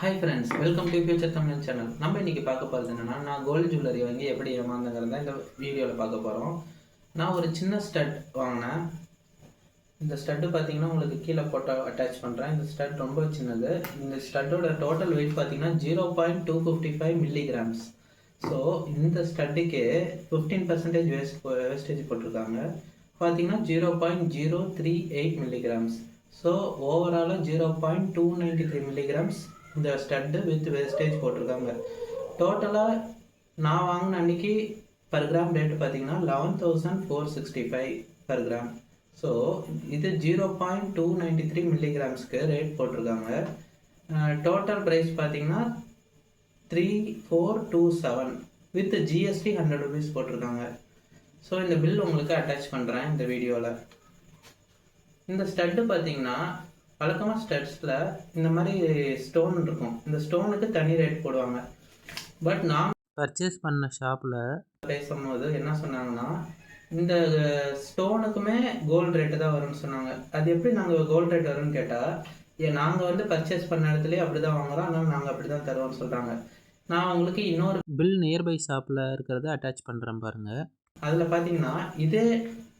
Hi friends welcome to future Tamil channel நம்ம இன்னைக்கு பார்க்க போகிறது என்னன்னா நான் கோல்டு ஜுவல்லரி வாங்கி எப்படி ஏமாந்தங்கிறத இந்த வீடியோவில் பார்க்க போகிறோம் நான் ஒரு சின்ன ஸ்டட் வாங்கினேன். இந்த ஸ்டட்டு பார்த்தீங்கன்னா உங்களுக்கு கீழே போட்டோ அட்டாச் பண்ணுறேன் இந்த ஸ்டட் ரொம்ப சின்னது. இந்த ஸ்டட்டோட டோட்டல் வெயிட் பார்த்தீங்கன்னா zero point two fifty five milligrams so இந்த ஸ்டட்டுக்கு ஃபிஃப்டீன் பர்சன்டேஜ் வேஸ்ட் வேஸ்டேஜ் போட்டிருக்காங்க. பார்த்தீங்கன்னா zero point zero three eight milligrams so ஓவராலாக zero point two ninety three milligrams இந்த ஸ்டட்டு வித் வேஸ்டேஜ் போட்டிருக்காங்க. டோட்டலாக நான் வாங்கின அன்னைக்கு பர் கிராம் ரேட்டு பார்த்தீங்கன்னா eleven thousand four sixty five per gram so இது zero point two ninety three மில்லிகிராம்ஸ்க்கு rate போட்டிருக்காங்க. டோட்டல் ப்ரைஸ் பார்த்தீங்கன்னா three four two seven with GST hundred rupees போட்டிருக்காங்க. ஸோ இந்த பில் உங்களுக்கு அட்டாச் பண்ணுறேன் இந்த வீடியோவில் இந்த ஸ்டட்டு பார்த்தீங்கன்னா வழக்கமாக ஸ்டட்ஸில் இந்த மாதிரி ஸ்டோன் இருக்கும். இந்த ஸ்டோனுக்கு தனி ரேட் போடுவாங்க. பட் நான் பர்ச்சேஸ் பண்ண ஷாப்பில் பேசும்போது என்ன சொன்னாங்கன்னா இந்த ஸ்டோனுக்குமே கோல்டு ரேட்டு தான் வரும்னு சொன்னாங்க. அது எப்படி நாங்கள் கோல்டு ரேட் வரும்னு கேட்டால் ஏன் நாங்கள் வந்து பர்ச்சேஸ் பண்ண இடத்துலயே அப்படி தான் வாங்குறோம். அதனால் நாங்கள் அப்படி தான் தருவோம்னு சொல்கிறாங்க நான் உங்களுக்கு இன்னொரு பில் நியர்பை ஷாப்பில் இருக்கிறத அட்டாச் பண்ணுறேன் பாருங்கள் அதில் பார்த்தீங்கன்னா இதே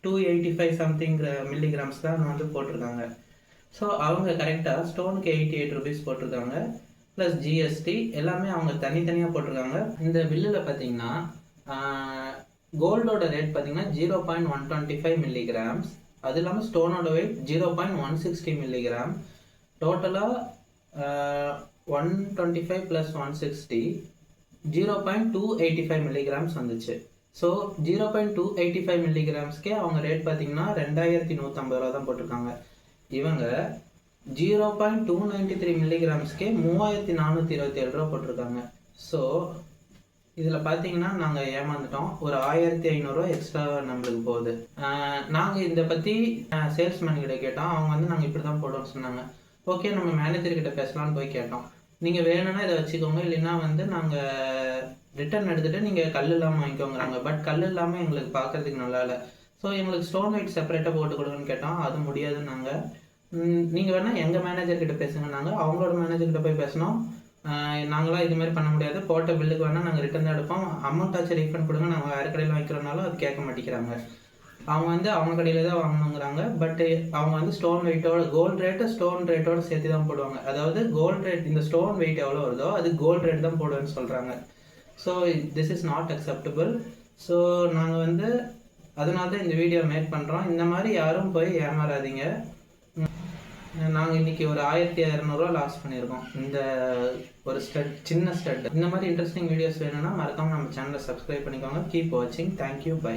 two eighty five something milligrams தான் நான் வந்து போட்டிருக்காங்க. ஸோ அவங்க கரெக்டாக ஸ்டோனுக்கு எயிட்டி எயிட் ருபீஸ் போட்டிருக்காங்க ப்ளஸ் ஜிஎஸ்டி எல்லாமே அவங்க தனித்தனியாக போட்டிருக்காங்க. இந்த பில்லில் பார்த்தீங்கன்னா கோல்டோட ரேட் பார்த்தீங்கன்னா zero point one twenty five milligrams அது இல்லாமல் ஸ்டோனோட weight zero point one sixty milligram டோட்டலாக one twenty five plus one sixty zero point two eighty five milligrams வந்துச்சு. So zero point two eighty five மில்லிகிராம்ஸ்க்கே அவங்க rate பார்த்தீங்கன்னா ரெண்டாயிரத்தி நூற்றம்பது ரூபா தான் போட்டிருக்காங்க. இவங்க zero point two ninety three மில்லிகிராம்ஸ்க்கே மூவாயிரத்தி நானூற்றி இருபத்தி ஏழு ரூபா போட்டிருக்காங்க. ஸோ இதில் பார்த்தீங்கன்னா நாங்கள் ஏமாந்துட்டோம். ஒரு ஆயிரத்தி ஐநூறுரூவா எக்ஸ்ட்ரா நம்மளுக்கு போகுது. நாங்கள் இதை பற்றி சேல்ஸ்மேன் கிட்ட கேட்டோம். அவங்க வந்து நாங்கள் இப்படி தான் போடுவோம்னு சொன்னாங்க. ஓகே நம்ம மேனேஜர் கிட்ட பேசலாம்னு போய் கேட்டோம். நீங்கள் வேணும்னா இதை வச்சுக்கோங்க. இல்லைன்னா வந்து நாங்கள் ரிட்டர்ன் எடுத்துகிட்டு நீங்கள் கல் இல்லாமல் வாங்கிக்கோங்கிறாங்க. பட் கல் இல்லாமல் எங்களுக்கு பார்க்கறதுக்கு நல்லா இல்லை. ஸோ எங்களுக்கு ஸ்டோன் லைட் செப்பரேட்டாக போட்டு கொடுங்கன்னு கேட்டோம் அது முடியாதுன்னாங்க நாங்கள் நீங்கள் வேணால் எங்கள் மேனேஜர்கிட்ட பேசுங்கன்னாங்க பேசுங்க. நாங்கள் அவங்களோட மேனேஜர்கிட்ட போய் பேசினோம் நாங்களாம் இதுமாரி பண்ண முடியாது. போட்ட பில்லுக்கு வேணால் நாங்கள் ரிட்டர்ன் தான் எடுப்போம். அமௌண்ட் ஆச்சு ரீஃபண்ட் கொடுங்க. நாங்கள் வேறு கடையில் வாங்கிக்கிறனாலும் அது கேட்க மாட்டேங்கிறாங்க. அவங்க வந்து அவங்க கடையில் தான் வாங்கணுங்கிறாங்க. பட் அவங்க வந்து ஸ்டோன் வெயிட்டோட கோல்டு ரேட்டு ஸ்டோன் ரேட்டோட சேர்த்து தான் போடுவாங்க. அதாவது கோல்டு ரேட் இந்த ஸ்டோன் வெயிட் எவ்வளோ வருதோ அது கோல்டு ரேட் தான் போடுவேன்னு சொல்கிறாங்க so this is not acceptable so நாங்கள் வந்து அதனால தான் இந்த வீடியோ மேக் பண்ணுறோம் இந்த மாதிரி யாரும் போய் ஏமாறாதீங்க. நாங்கள் இன்னைக்கு ஒரு ஆயிரத்தி இரநூறுவா லாஸ் பண்ணியிருக்கோம். இந்த ஒரு ஸ்டட் சின்ன ஸ்டட் இந்த மாதிரி இன்ட்ரெஸ்டிங் வீடியோஸ் வேணும்னா மறக்காமல் நம்ம சேனலை சப்ஸ்கிரைப் பண்ணிக்கோங்க. கீப் வாட்சிங் தேங்க்யூ பை